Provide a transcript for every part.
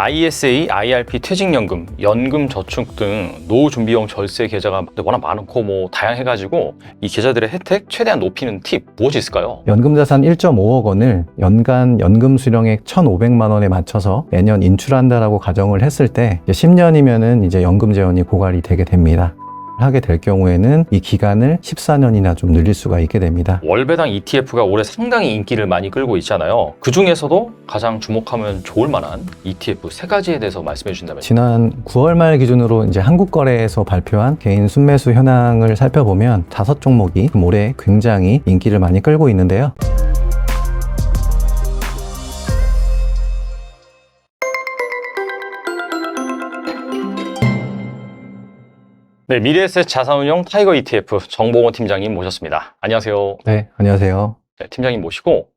ISA, IRP, 퇴직연금, 연금 저축 등 노후 준비형 절세 계좌가 워낙 많고 뭐 다양해가지고 이 계좌들의 혜택 최대한 높이는 팁 무엇이 있을까요? 연금 자산 1.5억 원을 연간 연금 수령액 1,500만 원에 맞춰서 매년 인출한다라고 가정을 했을 때 10년이면은 이제 연금 재원이 고갈이 되게 됩니다. 하게 될 경우에는 이 기간을 14년이나 좀 늘릴 수가 있게 됩니다. 월배당 ETF가 올해 상당히 인기를 많이 끌고 있잖아요. 그 중에서도 가장 주목하면 좋을 만한 ETF 세 가지에 대해서 말씀해 주신다면 지난 9월 말 기준으로 이제 한국거래에서 발표한 개인 순매수 현황을 살펴보면 다섯 종목이 올해 굉장히 인기를 많이 끌고 있는데요. 네, 미래에셋 자산운용 타이거 ETF 정봉원 팀장님 모셨습니다. 안녕하세요. 네, 안녕하세요. 네, 팀장님 모시고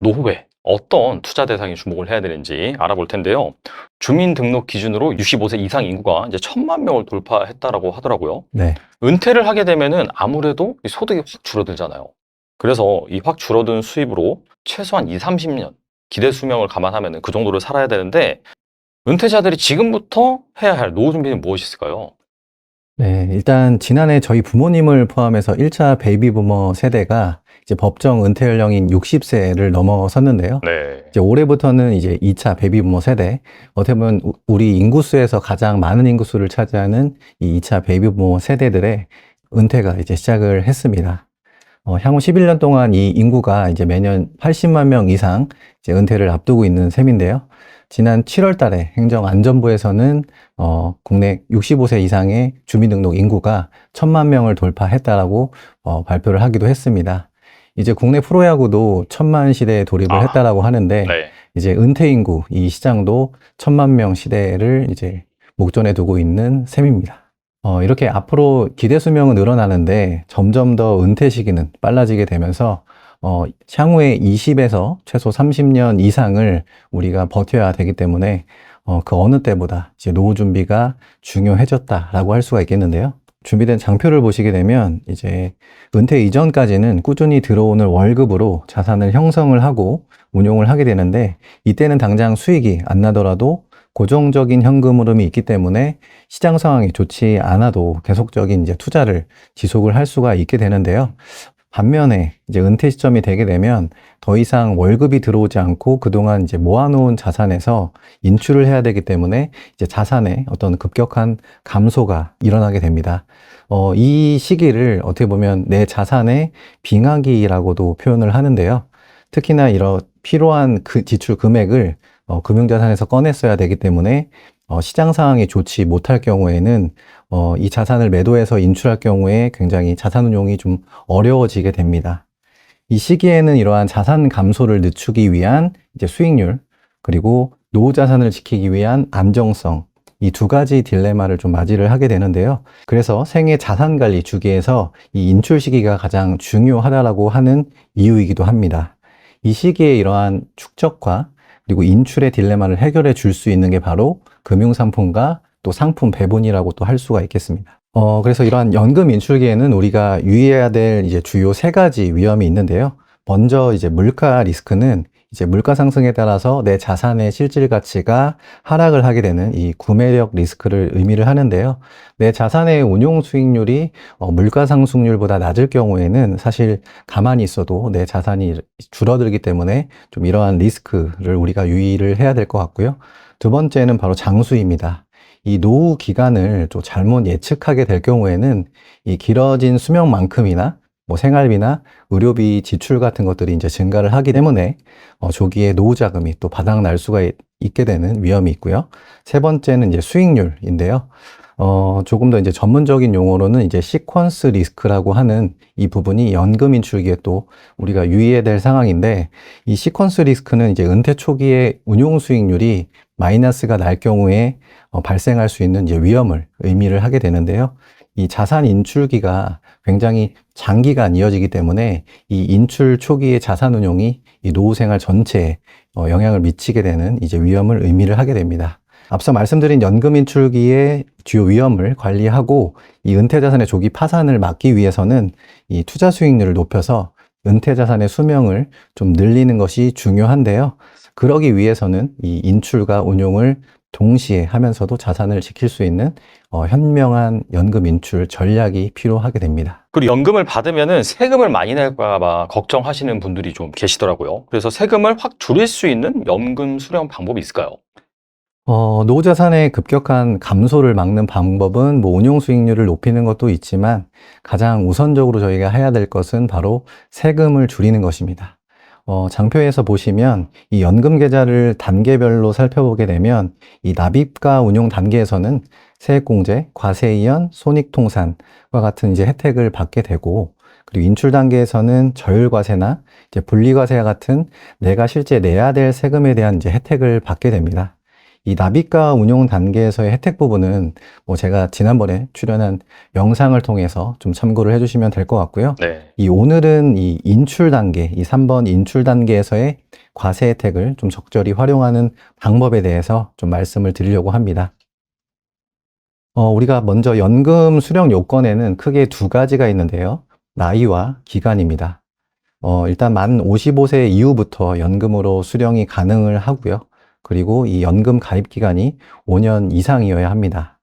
노후에 어떤 투자 대상에 주목을 해야 되는지 알아볼 텐데요. 주민등록 기준으로 65세 이상 인구가 이제 천만 명을 돌파했다라고 하더라고요. 네. 은퇴를 하게 되면은 아무래도 이 소득이 확 줄어들잖아요. 그래서 이 확 줄어든 수입으로 최소한 2, 30년 기대 수명을 감안하면 그 정도를 살아야 되는데 은퇴자들이 지금부터 해야 할 노후 준비는 무엇이 있을까요? 네, 일단 지난해 저희 부모님을 포함해서 1차 베이비 부머 세대가 이제 법정 은퇴 연령인 60세를 넘어섰는데요. 네. 이제 올해부터는 이제 2차 베이비 부머 세대, 어떻게 보면 우- 우리 인구수에서 가장 많은 인구수를 차지하는 이 2차 베이비 부머 세대들의 은퇴가 이제 시작을 했습니다. 어, 향후 11년 동안 이 인구가 이제 매년 80만 명 이상 이제 은퇴를 앞두고 있는 셈인데요. 지난 7월 달에 행정안전부에서는 어, 국내 65세 이상의 주민등록 인구가 천만 명을 돌파했다라고 어, 발표를 하기도 했습니다. 이제 국내 프로야구도 천만 시대에 돌입을 아. 했다라고 하는데 네. 이제 은퇴 인구 이 시장도 천만 명 시대를 이제 목전에 두고 있는 셈입니다. 어, 이렇게 앞으로 기대 수명은 늘어나는데 점점 더 은퇴 시기는 빨라지게 되면서 어, 향후에 20에서 최소 30년 이상을 우리가 버텨야 되기 때문에 어, 그 어느 때보다 이제 노후 준비가 중요해졌다라고 할 수가 있겠는데요. 준비된 장표를 보시게 되면 이제 은퇴 이전까지는 꾸준히 들어오는 월급으로 자산을 형성을 하고 운용을 하게 되는데 이때는 당장 수익이 안 나더라도 고정적인 현금 흐름이 있기 때문에 시장 상황이 좋지 않아도 계속적인 이제 투자를 지속을 할 수가 있게 되는데요. 반면에 이제 은퇴 시점이 되게 되면 더 이상 월급이 들어오지 않고 그동안 이제 모아놓은 자산에서 인출을 해야 되기 때문에 이제 자산의 어떤 급격한 감소가 일어나게 됩니다. 어, 이 시기를 어떻게 보면 내 자산의 빙하기라고도 표현을 하는데요. 특히나 이런 필요한 그 지출 금액을 어, 금융자산에서 꺼냈어야 되기 때문에 어, 시장 상황이 좋지 못할 경우에는 어, 이 자산을 매도해서 인출할 경우에 굉장히 자산 운용이 좀 어려워지게 됩니다. 이 시기에는 이러한 자산 감소를 늦추기 위한 이제 수익률 그리고 노후 자산을 지키기 위한 안정성 이 두 가지 딜레마를 좀 맞이를 하게 되는데요. 그래서 생애 자산 관리 주기에서 이 인출 시기가 가장 중요하다라고 하는 이유이기도 합니다. 이 시기에 이러한 축적과 그리고 인출의 딜레마를 해결해 줄 수 있는 게 바로 금융상품과 또 상품 배분이라고 또 할 수가 있겠습니다. 어, 그래서 이러한 연금 인출기에는 우리가 유의해야 될 이제 주요 세 가지 위험이 있는데요. 먼저 이제 물가 리스크는 이제 물가 상승에 따라서 내 자산의 실질 가치가 하락을 하게 되는 이 구매력 리스크를 의미를 하는데요. 내 자산의 운용 수익률이 어, 물가 상승률보다 낮을 경우에는 사실 가만히 있어도 내 자산이 줄어들기 때문에 좀 이러한 리스크를 우리가 유의를 해야 될 것 같고요. 두 번째는 바로 장수입니다. 이 노후 기간을 또 잘못 예측하게 될 경우에는 이 길어진 수명만큼이나 뭐 생활비나 의료비 지출 같은 것들이 이제 증가를 하기 때문에 어, 조기에 노후 자금이 또 바닥 날 수가 있, 게 되는 위험이 있고요. 세 번째는 이제 수익률인데요. 어, 조금 더 이제 전문적인 용어로는 이제 시퀀스 리스크라고 하는 이 부분이 연금 인출기에 또 우리가 유의해야 될 상황인데 이 시퀀스 리스크는 이제 은퇴 초기에 운용 수익률이 마이너스가 날 경우에 어, 발생할 수 있는 이제 위험을 의미를 하게 되는데요. 이 자산 인출기가 굉장히 장기간 이어지기 때문에 이 인출 초기의 자산 운용이 이 노후 생활 전체에 어, 영향을 미치게 되는 이제 위험을 의미를 하게 됩니다. 앞서 말씀드린 연금 인출기의 주요 위험을 관리하고 이 은퇴 자산의 조기 파산을 막기 위해서는 이 투자 수익률을 높여서 은퇴 자산의 수명을 좀 늘리는 것이 중요한데요. 그러기 위해서는 이 인출과 운용을 동시에 하면서도 자산을 지킬 수 있는 어, 현명한 연금 인출 전략이 필요하게 됩니다. 그리고 연금을 받으면은 세금을 많이 낼까봐 걱정하시는 분들이 좀 계시더라고요. 그래서 세금을 확 줄일 수 있는 연금 수령 방법이 있을까요? 어, 노후자산의 급격한 감소를 막는 방법은 뭐 운용 수익률을 높이는 것도 있지만 가장 우선적으로 저희가 해야 될 것은 바로 세금을 줄이는 것입니다. 어, 장표에서 보시면 이 연금 계좌를 단계별로 살펴보게 되면 이 납입과 운용 단계에서는 세액공제, 과세이연, 손익통산과 같은 이제 혜택을 받게 되고 그리고 인출 단계에서는 저율과세나 이제 분리과세와 같은 내가 실제 내야 될 세금에 대한 이제 혜택을 받게 됩니다. 이 납입과 운용 단계에서의 혜택 부분은 뭐 제가 지난번에 출연한 영상을 통해서 좀 참고를 해주시면 될 것 같고요. 네. 이 오늘은 이 인출 단계, 이 3번 인출 단계에서의 과세 혜택을 좀 적절히 활용하는 방법에 대해서 좀 말씀을 드리려고 합니다. 어, 우리가 먼저 연금 수령 요건에는 크게 두 가지가 있는데요. 나이와 기간입니다. 어, 일단 만 55세 이후부터 연금으로 수령이 가능을 하고요. 그리고 이 연금 가입 기간이 5년 이상이어야 합니다.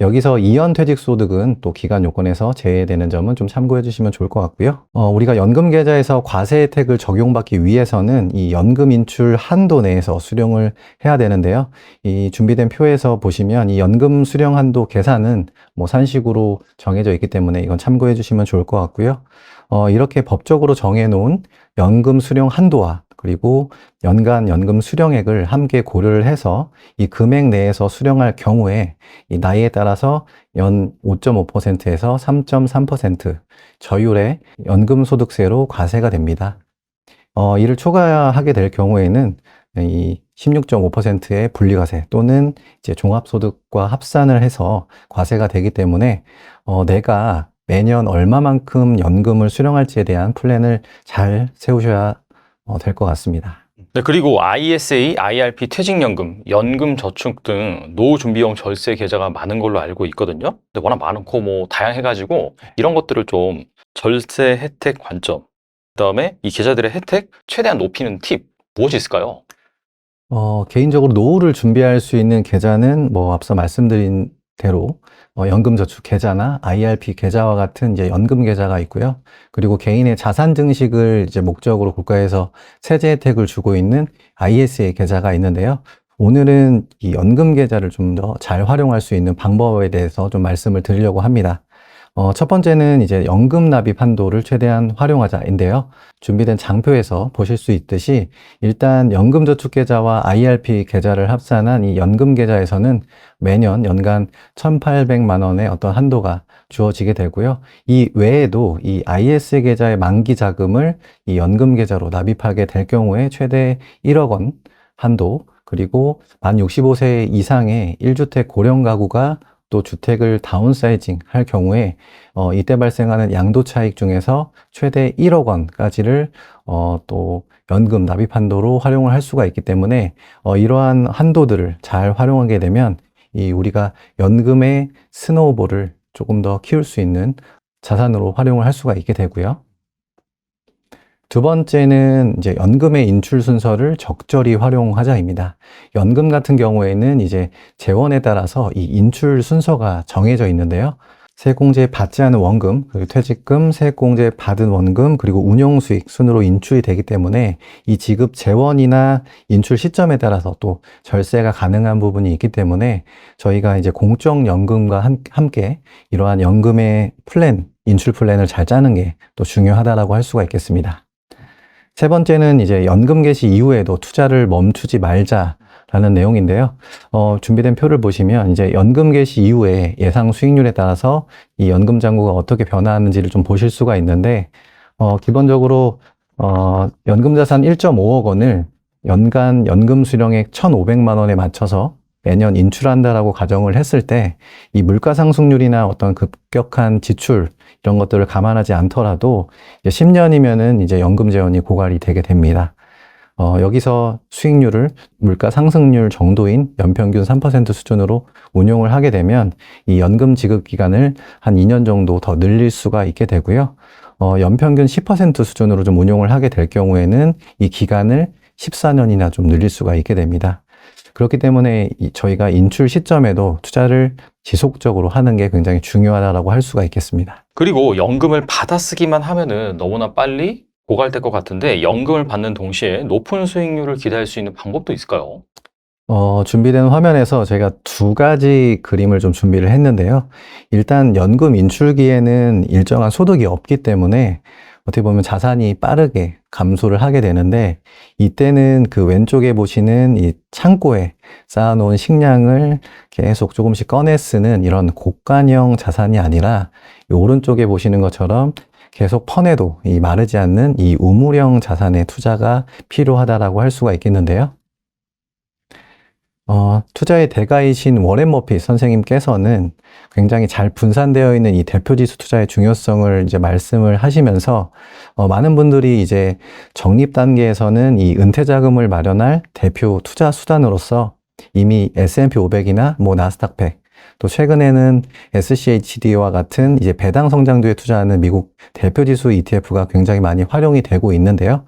여기서 이연 퇴직 소득은 또 기간 요건에서 제외되는 점은 좀 참고해 주시면 좋을 것 같고요. 어, 우리가 연금 계좌에서 과세 혜택을 적용받기 위해서는 이 연금 인출 한도 내에서 수령을 해야 되는데요. 이 준비된 표에서 보시면 이 연금 수령 한도 계산은 뭐 산식으로 정해져 있기 때문에 이건 참고해 주시면 좋을 것 같고요. 어, 이렇게 법적으로 정해 놓은 연금 수령 한도와 그리고 연간 연금 수령액을 함께 고려를 해서 이 금액 내에서 수령할 경우에 이 나이에 따라서 연 5.5%에서 3.3% 저율의 연금 소득세로 과세가 됩니다. 어, 이를 초과하게 될 경우에는 이 16.5%의 분리과세 또는 이제 종합소득과 합산을 해서 과세가 되기 때문에 어, 내가 매년 얼마만큼 연금을 수령할지에 대한 플랜을 잘 세우셔야 어, 될 것 같습니다. 네, 그리고 ISA, IRP 퇴직연금, 연금저축 등 노후준비형 절세 계좌가 많은 걸로 알고 있거든요. 근데 워낙 많고 뭐 다양해가지고 이런 것들을 좀 절세 혜택 관점, 그다음에 이 계좌들의 혜택 최대한 높이는 팁 무엇이 있을까요? 어, 개인적으로 노후를 준비할 수 있는 계좌는 뭐 앞서 말씀드린 대로 어, 연금저축 계좌나 IRP 계좌와 같은 이제 연금 계좌가 있고요. 그리고 개인의 자산 증식을 이제 목적으로 국가에서 세제 혜택을 주고 있는 ISA 계좌가 있는데요. 오늘은 이 연금 계좌를 좀 더 잘 활용할 수 있는 방법에 대해서 좀 말씀을 드리려고 합니다. 어, 첫 번째는 이제 연금 납입 한도를 최대한 활용하자인데요. 준비된 장표에서 보실 수 있듯이 일단 연금저축계좌와 IRP 계좌를 합산한 이 연금 계좌에서는 매년 연간 1,800만 원의 어떤 한도가 주어지게 되고요. 이 외에도 이 IS 계좌의 만기 자금을 이 연금 계좌로 납입하게 될 경우에 최대 1억 원 한도 그리고 만 65세 이상의 1주택 고령 가구가 또 주택을 다운사이징 할 경우에 어, 이때 발생하는 양도 차익 중에서 최대 1억 원까지를 어, 또 연금 납입 한도로 활용을 할 수가 있기 때문에 어, 이러한 한도들을 잘 활용하게 되면 이 우리가 연금의 스노우볼을 조금 더 키울 수 있는 자산으로 활용을 할 수가 있게 되고요. 두 번째는 이제 연금의 인출 순서를 적절히 활용하자입니다. 연금 같은 경우에는 이제 재원에 따라서 이 인출 순서가 정해져 있는데요. 세액공제 받지 않은 원금, 그리고 퇴직금, 세액공제 받은 원금, 그리고 운용수익 순으로 인출이 되기 때문에 이 지급 재원이나 인출 시점에 따라서 또 절세가 가능한 부분이 있기 때문에 저희가 이제 공적연금과 함- 함께 이러한 연금의 플랜, 인출 플랜을 잘 짜는 게 또 중요하다라고 할 수가 있겠습니다. 세 번째는 이제 연금 개시 이후에도 투자를 멈추지 말자 라는 내용인데요. 어, 준비된 표를 보시면 이제 연금 개시 이후에 예상 수익률에 따라서 이 연금 잔고가 어떻게 변화하는지를 좀 보실 수가 있는데, 어, 기본적으로, 어, 연금 자산 1.5억 원을 연간 연금 수령액 1,500만 원에 맞춰서 매년 인출한다라고 가정을 했을 때 이 물가 상승률이나 어떤 급격한 지출 이런 것들을 감안하지 않더라도 이제 10년이면은 이제 연금 재원이 고갈이 되게 됩니다. 어, 여기서 수익률을 물가 상승률 정도인 연평균 3% 수준으로 운용을 하게 되면 이 연금 지급 기간을 한 2년 정도 더 늘릴 수가 있게 되고요. 어, 연평균 10% 수준으로 좀 운용을 하게 될 경우에는 이 기간을 14년이나 좀 늘릴 수가 있게 됩니다. 그렇기 때문에 이- 저희가 인출 시점에도 투자를 지속적으로 하는 게 굉장히 중요하다고 할 수가 있겠습니다. 그리고 연금을 받아 쓰기만 하면은 너무나 빨리 고갈될 것 같은데 연금을 받는 동시에 높은 수익률을 기대할 수 있는 방법도 있을까요? 어, 준비된 화면에서 제가 두 가지 그림을 좀 준비를 했는데요. 일단 연금 인출기에는 일정한 소득이 없기 때문에 어떻게 보면 자산이 빠르게 감소를 하게 되는데 이때는 그 왼쪽에 보시는 이 창고에 쌓아놓은 식량을 계속 조금씩 꺼내 쓰는 이런 고관형 자산이 아니라 이 오른쪽에 보시는 것처럼 계속 퍼내도 이 마르지 않는 이 우물형 자산의 투자가 필요하다라고 할 수가 있겠는데요. 어, 투자의 대가이신 워렌 머핏 선생님께서는 굉장히 잘 분산되어 있는 이 대표지수 투자의 중요성을 이제 말씀을 하시면서 어, 많은 분들이 이제 적립 단계에서는 이 은퇴 자금을 마련할 대표 투자 수단으로서 이미 S&P 500이나 뭐 나스닥 100, 또 최근에는 SCHD와 같은 이제 배당 성장도에 투자하는 미국 대표 지수 ETF가 굉장히 많이 활용이 되고 있는데요.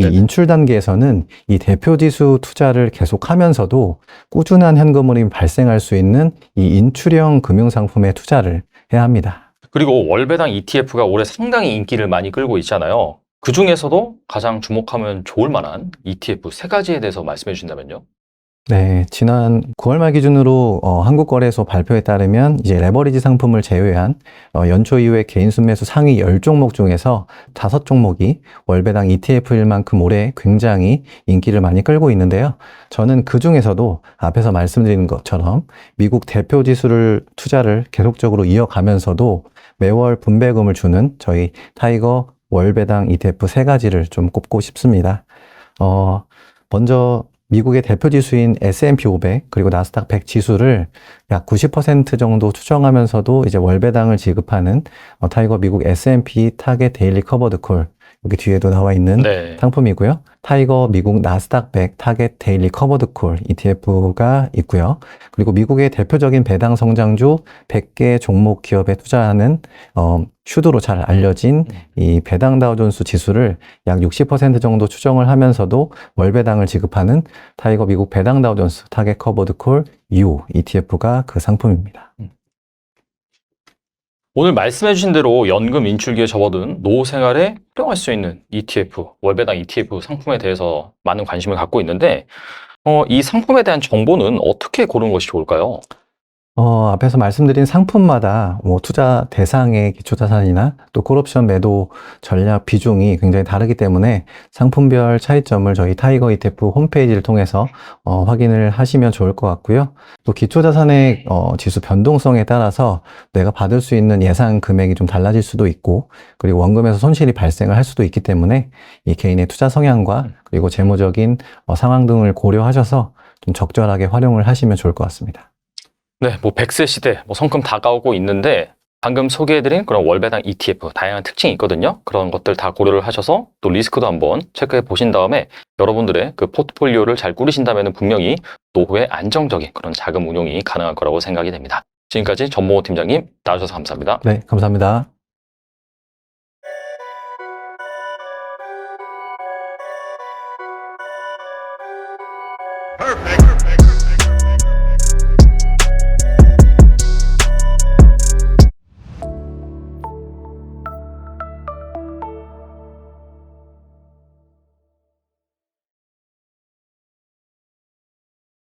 이 네네. 인출 단계에서는 이 대표 지수 투자를 계속하면서도 꾸준한 현금 흐름이 발생할 수 있는 이 인출형 금융 상품에 투자를 해야 합니다. 그리고 월배당 ETF가 올해 상당히 인기를 많이 끌고 있잖아요. 그 중에서도 가장 주목하면 좋을 만한 ETF 세 가지에 대해서 말씀해 주신다면요. 네, 지난 9월 말 기준으로 어, 한국거래소 발표에 따르면 이제 레버리지 상품을 제외한 어, 연초 이후에 개인 순매수 상위 10종목 중에서 5종목이 월배당 ETF일 만큼 올해 굉장히 인기를 많이 끌고 있는데요. 저는 그 중에서도 앞에서 말씀드린 것처럼 미국 대표 지수를 투자를 계속적으로 이어가면서도 매월 분배금을 주는 저희 타이거 월배당 ETF 세 가지를 좀 꼽고 싶습니다. 어, 먼저 미국의 대표 지수인 S&P 500 그리고 나스닥 100 지수를 약 90% 정도 추정하면서도 이제 월배당을 지급하는 어, 타이거 미국 S&P 타겟 데일리 커버드 콜 여기 뒤에도 나와 있는 네. 상품이고요. 타이거 미국 나스닥 100 타겟 데일리 커버드 콜 ETF가 있고요. 그리고 미국의 대표적인 배당 성장주 100개 종목 기업에 투자하는 어, 슈드로 잘 알려진 이 배당 다우존스 지수를 약 60% 정도 추정을 하면서도 월배당을 지급하는 타이거 미국 배당 다우존스 타겟 커버드 콜 U ETF가 그 상품입니다. 오늘 말씀해 주신 대로 연금 인출기에 접어든 노후 생활에 활용할 수 있는 ETF, 월배당 ETF 상품에 대해서 많은 관심을 갖고 있는데 어, 이 상품에 대한 정보는 어떻게 고르는 것이 좋을까요? 어, 앞에서 말씀드린 상품마다 뭐 투자 대상의 기초자산이나 또 콜옵션 매도 전략 비중이 굉장히 다르기 때문에 상품별 차이점을 저희 타이거 ETF 홈페이지를 통해서 어, 확인을 하시면 좋을 것 같고요. 또 기초자산의 어, 지수 변동성에 따라서 내가 받을 수 있는 예상 금액이 좀 달라질 수도 있고 그리고 원금에서 손실이 발생을 할 수도 있기 때문에 이 개인의 투자 성향과 그리고 재무적인 어, 상황 등을 고려하셔서 좀 적절하게 활용을 하시면 좋을 것 같습니다. 네, 뭐 100세 시대, 뭐 성큼 다가오고 있는데 방금 소개해드린 그런 월배당 ETF 다양한 특징이 있거든요. 그런 것들 다 고려를 하셔서 또 리스크도 한번 체크해 보신 다음에 여러분들의 그 포트폴리오를 잘 꾸리신다면 분명히 노후에 안정적인 그런 자금 운용이 가능할 거라고 생각이 됩니다. 지금까지 전모호 팀장님 나와주셔서 감사합니다. 네, 감사합니다.